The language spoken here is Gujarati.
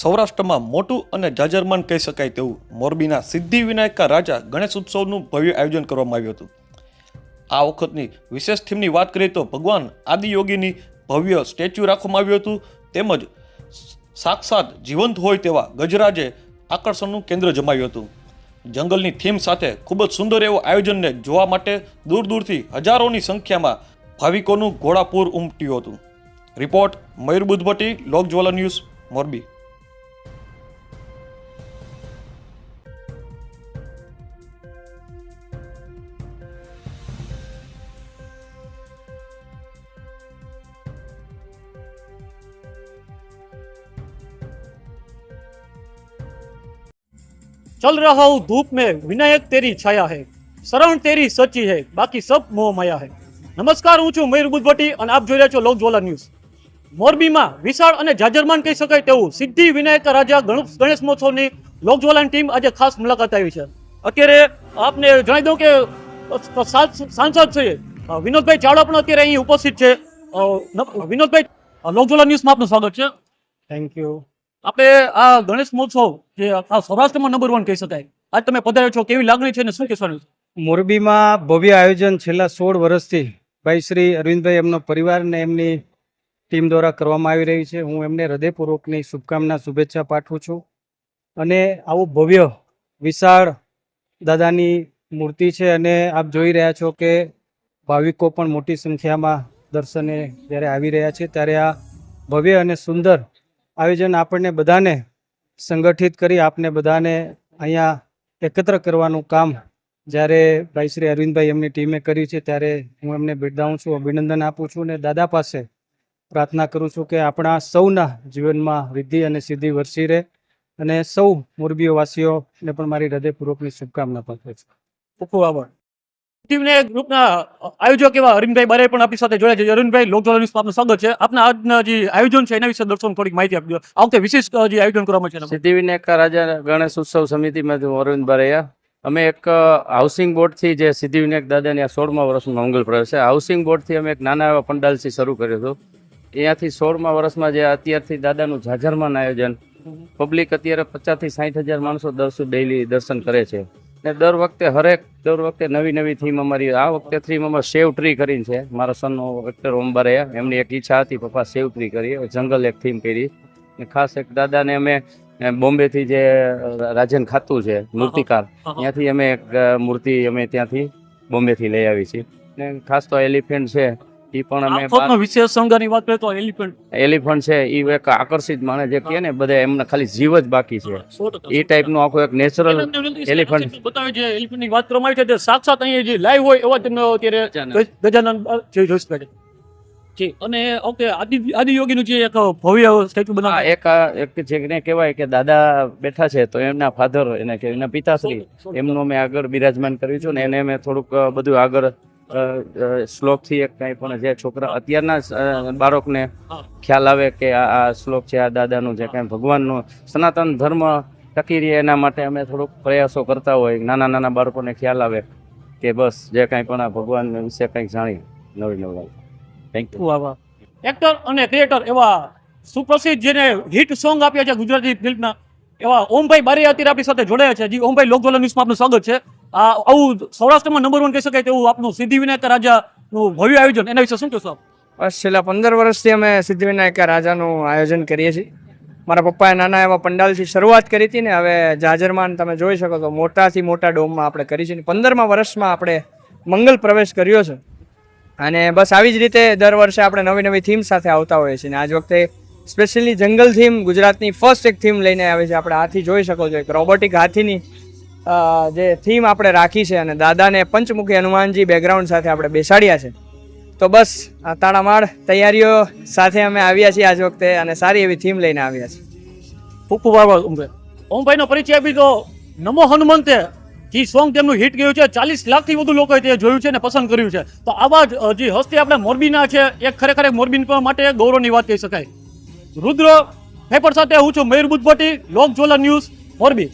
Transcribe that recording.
સૌરાષ્ટ્રમાં મોટું અને જાજરમાન કહી શકાય તેવું મોરબીના સિદ્ધિવિનાયકા રાજા ગણેશ ઉત્સવનું ભવ્ય આયોજન કરવામાં આવ્યું હતું. આ વખતની વિશેષ થીમની વાત કરીએ તો ભગવાન આદિયોગીની ભવ્ય સ્ટેચ્યુ રાખવામાં આવ્યું હતું. તેમજ સાક્ષાત જીવંત હોય તેવા ગજરાજે આકર્ષણનું કેન્દ્ર જમાવ્યું હતું. જંગલની થીમ સાથે ખૂબ જ સુંદર એવો આયોજનને જોવા માટે દૂર દૂરથી હજારોની સંખ્યામાં ભાવિકોનું ઘોડાપૂર ઉમટ્યું હતું. Report Mayur Buddhbhatti, Lokjwala news, Morbi. चल रहा हूँ धूप में विनायक तेरी छाया है શરણ તેરી સચ્ચી है બાકી સબ મોહ માયા है નમસ્કાર હું છું મયુર બુદ્ધભટ્ટી અને આપ જોઈ રહ્યા છો લોકજ્વાલા ન્યૂઝ મોરબીમાં વિશાળ અને જાજરમાન કહી શકાય તેવું સિદ્ધિ વિનાયક રાજા ગણેશ ગણેશ મહોત્સવની લોકજ્વાલાની ટીમ આજે ખાસ મુલાકાત આવી છે અત્યારે આપને જણાવી દઉં કે અ, સા- સાંસદ છે અ, વિનોદભાઈ ચાવડા પણ અત્યારે અહીં ઉપસ્થિત છે અ, ન- વિનોદભાઈ અ, લોકજ્વાલા ન્યૂઝમાં આપનું સ્વાગત છે થેન્ક યુ આપણે આ ગણેશ મહોત્સવ, જે આ સૌરાષ્ટ્રમાં નંબર વન કહી શકાય. આજ તમે પધાર્યો છો, કેવી લાગણી છે અને શું કહેવાનું? મોરબીમાં ભવ્ય આયોજન છેલ્લા સોળ વર્ષથી ભાઈ શ્રી અરવિંદભાઈ એમનો પરિવાર ને એમની ટીમ દ્વારા કરવામાં આવી રહી છે. હું એમને હૃદયપૂર્વકની શુભકામના, શુભેચ્છા પાઠવું છું. અને આવું ભવ્ય, વિશાળ દાદાની મૂર્તિ છે અને આપ જોઈ રહ્યા છો કે ભાવિકો પણ મોટી સંખ્યામાં દર્શને જ્યારે આવી રહ્યા છે, ત્યારે આ ભવ્ય અને સુંદર આયોજન આપણને બધાને સંગઠિત કરી આપને બધાને અહીંયા એકત્ર કરવાનું કામ જ્યારે ભાઈ શ્રી અરવિંદભાઈ એમની ટીમે કર્યું છે ત્યારે હું એમને બિરદાવું છું, અભિનંદન આપું છું અને દાદા પાસે પ્રાર્થના કરું છું કે આપણા સૌના જીવનમાં વિધિ અને સિદ્ધિ વરસી રહે અને સૌ મોરબીવાસીઓને પણ મારી હૃદયપૂર્વકની શુભકામના પાઠવું છું. ખૂબ ખૂબ આભાર. ટીમને ગ્રુપના આયોજક એવા અરવિંદભાઈ બારે પણ આપણી સાથે જોડાયા છે. અરવિંદભાઈ લોકજ્વાલા ન્યૂઝમાં આપનું સ્વાગત છે. આપના આજના જે આયોજન છે એના વિશે દર્શન થોડીક માહિતી આપજો. આ વખતે વિશેષ જે આયોજન કરવામાં છે સિદ્ધિવિનાયક રાજા ગણેશ ઉત્સવ સમિતિમાંથી હું અરવિંદ બારૈયા અમે એક હાઉસિંગ બોર્ડથી જે સિદ્ધિવિનાયક દાદાની આ સોળમા વર્ષનું મંગલ પ્રવેશ છે હાઉસિંગ બોર્ડથી અમે એક નાના એવા પંડાલથી શરૂ કર્યું હતું. અહીંયાથી સોળમા વર્ષમાં જે અત્યારથી દાદાનું ઝાઝરમાન આયોજન પબ્લિક અત્યારે પચાસથી સાઠ હજાર માણસો દર્શન ડેઇલી દર્શન કરે છે. ને દર વખતે હરેક દર વખતે નવી નવી થીમ અમારી આ વખતે થીમ અમારે સેવ ટ્રી કરીને છે. મારા સનનો એક્ટર ઓમ એમની એક ઈચ્છા હતી પપ્પા સેવ ટ્રી કરીએ જંગલ એક થીમ કરી. ને ખાસ એક દાદાને અમે બોમ્બેથી જે રાજન ખાતું છે મૂર્તિકાર. ત્યાંથી અમે એક મૂર્તિ અમે ત્યાંથી બોમ્બેથી લઈ આવી છીએ. ને ખાસ તો એલિફન્ટ છે એ પણ અમે વિશેષ સંઘની વાત કરીએ તો એલિફન્ટ એલિફન્ટ છે એ એક આકર્ષિત માણે જે કહે ને બધા એમને ખાલી જીવ જ બાકી છે. એ ટાઈપનું આખું એક નેચરલ એલિફન્ટ. બતાવે છે એલિફન્ટની વાત કરવામાં આવી છે તે સાક્ષાત અહીંયા જે લાઈવ હોય એવા તમને અત્યારે ગજાનન. જોઈ શકાય છે અને ઓકે આદિ આદિયોગીનું જે એક ભવ્ય સ્ટેચ્યુ હા એક એક જેને કહેવાય કે દાદા બેઠા છે તો એમના ફાધર એને કે એના પિતાશ્રી. એમનું અમે આગળ બિરાજમાન કર્યું છે ને એને અમે થોડુંક બધું આગળ શ્લોકથી એક કાંઈ પણ જે છોકરા અત્યારના બાળકને ખ્યાલ આવે કે આ શ્લોક છે આ દાદાનું જે કાંઈ ભગવાનનું. સનાતન ધર્મ ટકી રહે એના માટે અમે થોડુંક પ્રયાસો કરતા હોય. નાના નાના બાળકોને ખ્યાલ આવે કે બસ જે કાંઈ પણ આ ભગવાન વિશે કંઈક જાણી નવી નવી થેન્ક યુ એક્ટર અને ક્રિએટર એવા સુપ્રસિદ્ધ જેને હિટ સોંગ આપ્યા છે ગુજરાતી ફિલ્મના એવા ઓમભાઈ બારી અત્યારે આપણી સાથે જોડાયા છે. જી ઓમભાઈ લોકજોલા ન્યૂઝમાં આપનું સ્વાગત છે. આવું સૌરાષ્ટ્રમાં નંબર વન કહી શકાય તેવું આપનું સિદ્ધિવિનાયક રાજાનું ભવ્ય આયોજન. એના વિશે શું કહેશો બસ, છેલ્લા પંદર વર્ષથી અમે સિદ્ધિવિનાયક રાજાનું આયોજન કરીએ છીએ. મારા પપ્પાએ નાના એવા પંડાલથી શરૂઆત કરી હતી ને, હવે જાજરમાન તમે જોઈ શકો તો મોટાથી મોટા ડોમમાં આપણે કરી છે પંદરમા વર્ષમાં આપણે મંગલ પ્રવેશ કર્યો છે. અને બસ આવી જ રીતે દર વર્ષે આપણે નવી નવી થીમ સાથે આવતા હોઈએ છીએ અને આજ વખતે સ્પેશિયલી જંગલ થીમ ગુજરાતની ફર્સ્ટ એક થીમ લઈને આવે છે. આપણે હાથી જોઈ શકો છો, એક રોબોટિક હાથીની જે થીમ આપણે રાખી છે અને દાદાને પંચમુખી હનુમાનજી બેકગ્રાઉન્ડ સાથે આપણે બેસાડ્યા છે. તો બસ, આ તાળામાળ તૈયારીઓ સાથે અમે આવ્યા છીએ આજ વખતે અને સારી એવી થીમ લઈને આવ્યા છીએ. ખૂબ ખૂબ ઓમભાઈ ઓમભાઈનો પરિચય આપી તો નમો હનુમંતે જે સોંગ તેમનું હિટ ગયું છે, ચાલીસ લાખથી વધુ લોકોએ તે જોયું છે અને પસંદ કર્યું છે. તો આવા જ હસ્તી આપણે મોરબીના છે એક ખરેખર એક મોરબી માટે ગૌરવની વાત કહી શકાય. રુદ્ર પેપર સાથે હું છું, મયુર લોક જોલા ન્યૂઝ, મોરબી.